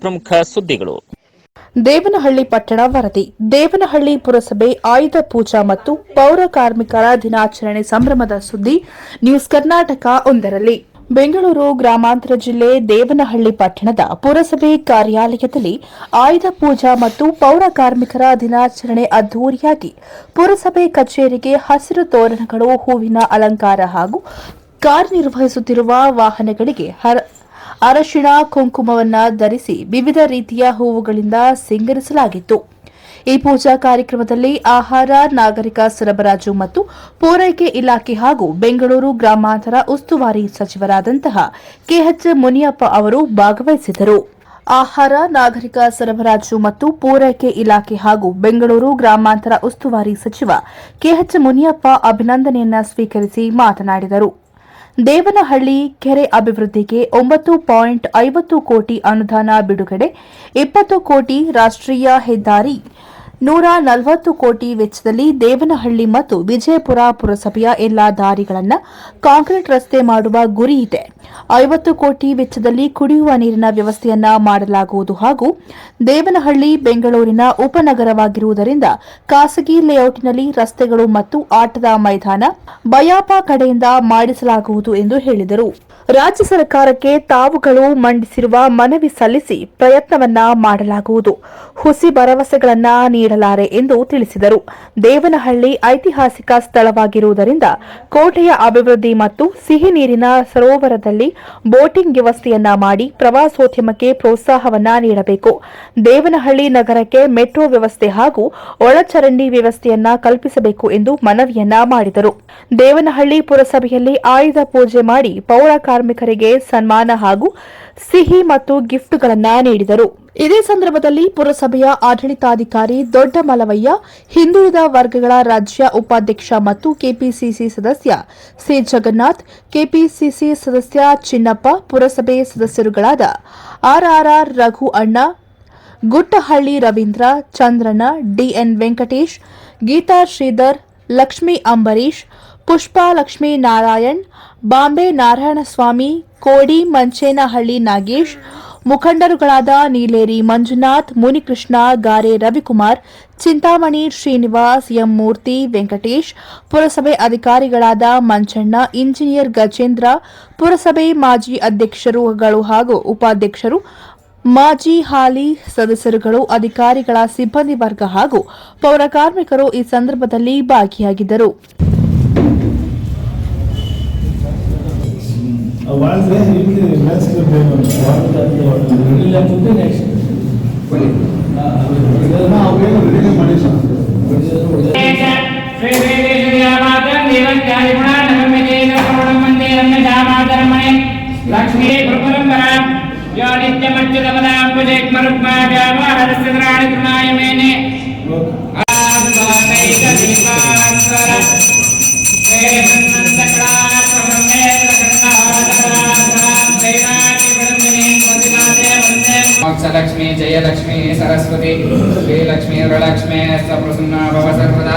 ಪ್ರಮುಖ ಸುದ್ದಿಗಳು. ದೇವನಹಳ್ಳಿ ಪಟ್ಟಣ ವರದಿ. ದೇವನಹಳ್ಳಿ ಪುರಸಭೆ ಆಯುಧ ಪೂಜಾ ಮತ್ತು ಪೌರ ಕಾರ್ಮಿಕರ ದಿನಾಚರಣೆ ಸಂಭ್ರಮದ ಸುದ್ದಿ, ನ್ಯೂಸ್ ಕರ್ನಾಟಕ ಒಂದರಲ್ಲಿ. ಬೆಂಗಳೂರು ಗ್ರಾಮಾಂತರ ಜಿಲ್ಲೆ ದೇವನಹಳ್ಳಿ ಪಟ್ಟಣದ ಪುರಸಭೆ ಕಾರ್ಯಾಲಯದಲ್ಲಿ ಆಯುಧ ಪೂಜಾ ಮತ್ತು ಪೌರ ಕಾರ್ಮಿಕರ ದಿನಾಚರಣೆ ಅದ್ದೂರಿಯಾಗಿ ಪುರಸಭೆ ಕಚೇರಿಗೆ ಹಸಿರು ತೋರಣಗಳು, ಹೂವಿನ ಅಲಂಕಾರ ಹಾಗೂ ಕಾರ್ಯನಿರ್ವಹಿಸುತ್ತಿರುವ ವಾಹನಗಳಿಗೆ ಅರಶಿಣ ಕುಂಕುಮವನ್ನ ಧರಿಸಿ ವಿವಿಧ ರೀತಿಯ ಹೂವುಗಳಿಂದ ಸಿಂಗರಿಸಲಾಗಿತ್ತು. ಈ ಪೂಜಾ ಕಾರ್ಯಕ್ರಮದಲ್ಲಿ ಆಹಾರ, ನಾಗರಿಕ ಸರಬರಾಜು ಮತ್ತು ಪೂರೈಕೆ ಇಲಾಖೆ ಹಾಗೂ ಬೆಂಗಳೂರು ಗ್ರಾಮಾಂತರ ಉಸ್ತುವಾರಿ ಸಚಿವರಾದಂತಹ ಕೆಎಚ್ ಮುನಿಯಪ್ಪ ಅವರು ಭಾಗವಹಿಸಿದರು. ಆಹಾರ, ನಾಗರಿಕ ಸರಬರಾಜು ಮತ್ತು ಪೂರೈಕೆ ಇಲಾಖೆ ಹಾಗೂ ಬೆಂಗಳೂರು ಗ್ರಾಮಾಂತರ ಉಸ್ತುವಾರಿ ಸಚಿವ ಕೆಎಚ್ ಮುನಿಯಪ್ಪ ಅಭಿನಂದನೆಯನ್ನ ಸ್ವೀಕರಿಸಿ ಮಾತನಾಡಿದರು. ದೇವನಹಳ್ಳಿ ಕೆರೆ ಅಭಿವೃದ್ಧಿಗೆ ಒಂಬತ್ತು ಪಾಯಿಂಟ್ ಐವತ್ತು ಕೋಟಿ ಅನುದಾನ ಬಿಡುಗಡೆ ಇಪ್ಪತ್ತು ಕೋಟಿ ರಾಷ್ಟ್ರೀಯ ಹೆದ್ದಾರಿ. ನೂರ ನಲವತ್ತು ಕೋಟಿ ವೆಚ್ಚದಲ್ಲಿ ದೇವನಹಳ್ಳಿ ಮತ್ತು ವಿಜಯಪುರ ಪುರಸಭೆಯ ಎಲ್ಲಾ ದಾರಿಗಳನ್ನು ಕಾಂಕ್ರೀಟ್ ರಸ್ತೆ ಮಾಡುವ ಗುರಿ ಇದೆ. ಐವತ್ತು ಕೋಟಿ ವೆಚ್ಚದಲ್ಲಿ ಕುಡಿಯುವ ನೀರಿನ ವ್ಯವಸ್ಥೆಯನ್ನ ಮಾಡಲಾಗುವುದು ಹಾಗೂ ದೇವನಹಳ್ಳಿ, ಬೆಂಗಳೂರಿನ ಉಪನಗರವಾಗಿರುವುದರಿಂದ ಖಾಸಗಿ ಲೇಔಟ್ನಲ್ಲಿ ರಸ್ತೆಗಳು ಮತ್ತು ಆಟದ ಮೈದಾನ ಬಯಾಪ ಕಡೆಯಿಂದ ಮಾಡಿಸಲಾಗುವುದು ಎಂದು ಹೇಳಿದರು. ರಾಜ್ಯ ಸರ್ಕಾರಕ್ಕೆ ತಾವುಗಳು ಮಂಡಿಸಿರುವ ಮನವಿ ಸಲ್ಲಿಸಿ ಪ್ರಯತ್ನವನ್ನ ಮಾಡಲಾಗುವುದು. ಹುಸಿ ಭರವಸೆಗಳನ್ನ ನೀಡಲಾರೆ ಎಂದು ತಿಳಿಸಿದರು. ದೇವನಹಳ್ಳಿ ಐತಿಹಾಸಿಕ ಸ್ಥಳವಾಗಿರುವುದರಿಂದ ಕೋಟೆಯ ಅಭಿವೃದ್ಧಿ ಮತ್ತು ಸಿಹಿ ನೀರಿನ ಸರೋವರದಲ್ಲಿ ಬೋಟಿಂಗ್ ವ್ಯವಸ್ಥೆಯನ್ನ ಮಾಡಿ ಪ್ರವಾಸೋದ್ಯಮಕ್ಕೆ ಪ್ರೋತ್ಸಾಹವನ್ನ ನೀಡಬೇಕು. ದೇವನಹಳ್ಳಿ ನಗರಕ್ಕೆ ಮೆಟ್ರೋ ವ್ಯವಸ್ಥೆ ಹಾಗೂ ಒಳಚರಂಡಿ ವ್ಯವಸ್ಥೆಯನ್ನ ಕಲ್ಪಿಸಬೇಕು ಎಂದು ಮನವಿಯನ್ನ ಮಾಡಿದರು. ದೇವನಹಳ್ಳಿ ಪುರಸಭೆಯಲ್ಲಿ ಆಯುಧ ಪೂಜೆ ಮಾಡಿ ಪೌರ ಕಾರ್ಮಿಕರಿಗೆ ಸನ್ಮಾನ ಹಾಗೂ ಸಿಹಿ ಮತ್ತು ಗಿಫ್ಟ್ಗಳನ್ನು ನೀಡಿದರು. ಇದೇ ಸಂದರ್ಭದಲ್ಲಿ ಪುರಸಭೆಯ ಆಡಳಿತಾಧಿಕಾರಿ ದೊಡ್ಡ ಮಲವಯ್ಯ ಹಿಂದುಳಿದ ವರ್ಗಗಳ ರಾಜ್ಯ ಉಪಾಧ್ಯಕ್ಷ ಮತ್ತು ಕೆಪಿಸಿಸಿ ಸದಸ್ಯ ಸಿ. ಜಗನ್ನಾಥ್, ಕೆಪಿಸಿಸಿ ಸದಸ್ಯ ಚಿನ್ನಪ್ಪ, ಪುರಸಭೆ ಸದಸ್ಯರುಗಳಾದ ಆರ್ಆರ್ಆರ್ ರಘು ಅಣ್ಣ, ಗುಟ್ಟಹಳ್ಳಿ ರವೀಂದ್ರ, ಚಂದ್ರಣ್ಣ ಡಿಎನ್ ವೆಂಕಟೇಶ್, ಗೀತಾ ಶ್ರೀಧರ್ ಲಕ್ಷ್ಮೀ ಅಂಬರೀಶ್ ಪುಷ್ಪಾ ಲಕ್ಷ್ಮೀ ನಾರಾಯಣ್, ಬಾಂಬೆ ನಾರಾಯಣಸ್ವಾಮಿ ಕೋಡಿ ಮಂಚೇನಹಳ್ಳಿ ನಾಗೇಶ್, ಮುಖಂಡರುಗಳಾದ ನೀಲೇರಿ ಮಂಜುನಾಥ್, ಮುನಿಕೃಷ್ಣ, ಗಾರೆ ರವಿಕುಮಾರ್, ಚಿಂತಾಮಣಿ ಶ್ರೀನಿವಾಸ್, ಎಂ ಮೂರ್ತಿ, ವೆಂಕಟೇಶ್, ಪುರಸಭೆ ಅಧಿಕಾರಿಗಳಾದ ಮಂಚಣ್ಣ ಇಂಜಿನಿಯರ್ ಗಜೇಂದ್ರ, ಪುರಸಭೆ ಮಾಜಿ ಅಧ್ಯಕ್ಷರುಗಳು ಹಾಗೂ ಉಪಾಧ್ಯಕ್ಷರು ಮಾಜಿ ಹಾಲಿ ಸದಸ್ಯರುಗಳು ಅಧಿಕಾರಿಗಳ ಸಿಬ್ಬಂದಿ ವರ್ಗ ಹಾಗೂ ಪೌರ ಕಾರ್ಮಿಕರು ಈ ಸಂದರ್ಭದಲ್ಲಿ ಭಾಗಿಯಾಗಿದ್ದರು. ಲಕ್ಷ್ಮೀ యోనిత్యమచ్యుతపదాంబుజైక్మరుక్మావ్యామహరస్యద్రాణికృణాయమేనే ఆత్మనైతదీపాంతర మోక్షలక్ష్మి జయలక్ష్మి సరస్వతి శ్రీలక్ష్మి వరలక్ష్మి సప్రసన్న భవ సర్వదా